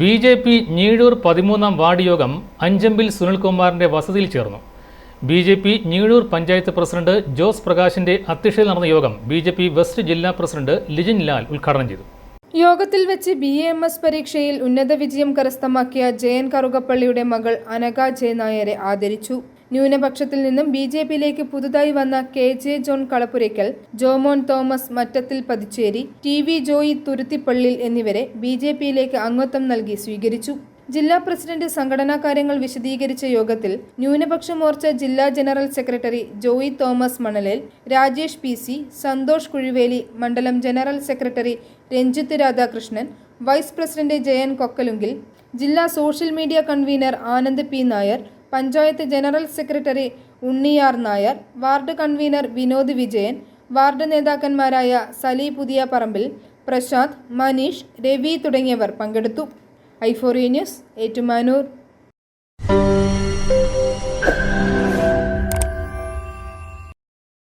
B J P Njeezhoor പതിമൂന്നാം ward യോഗം അഞ്ചമ്പിൽ സുനിൽകുമാറിന്റെ വസതിയിൽ ചേർന്നു. B J P Njeezhoor panchayat president Jose പ്രകാശിന്റെ അധ്യക്ഷതയിൽ നടന്ന യോഗം ബി ജെ പി വെസ്റ്റ് ജില്ലാ പ്രസിഡന്റ് ലിജിൻ ലാൽ ഉദ്ഘാടനം ചെയ്തു. യോഗത്തിൽ വെച്ച് ബി എ എം എസ് പരീക്ഷയിൽ ഉന്നത വിജയം കരസ്ഥമാക്കിയ ജയൻ കറുകപ്പള്ളിയുടെ മകൾ അനക ജയനായരെ ആദരിച്ചു. ന്യൂനപക്ഷത്തിൽ നിന്നും ബി ജെ പിയിലേക്ക് പുതുതായി വന്ന K J John Kalappurackal Jomon Thomas Mattathil Pathicheri T V Joy Thuruthippallil എന്നിവരെ ബി ജെ പിയിലേക്ക് അംഗത്വം നൽകി സ്വീകരിച്ചു. ജില്ലാ പ്രസിഡന്റ് സംഘടനാ കാര്യങ്ങൾ വിശദീകരിച്ച യോഗത്തിൽ ന്യൂനപക്ഷ മോർച്ച ജില്ലാ general secretary Joy Thomas Manalel Rajesh P C Santhosh Kuzhiveli മണ്ഡലം general secretary Ranjith Radhakrishnan vice president Jayan കൊക്കലുങ്കിൽ ജില്ലാ social media convener Anand P Nair panchayat general secretary Unniyar Nair ward convener Vinod Vijayan ward നേതാക്കന്മാരായ Sali Puthiyaparambil Prashanth Maneesh Ravi തുടങ്ങിയവർ പങ്കെടുത്തു. Iphoria news Ettumanoor.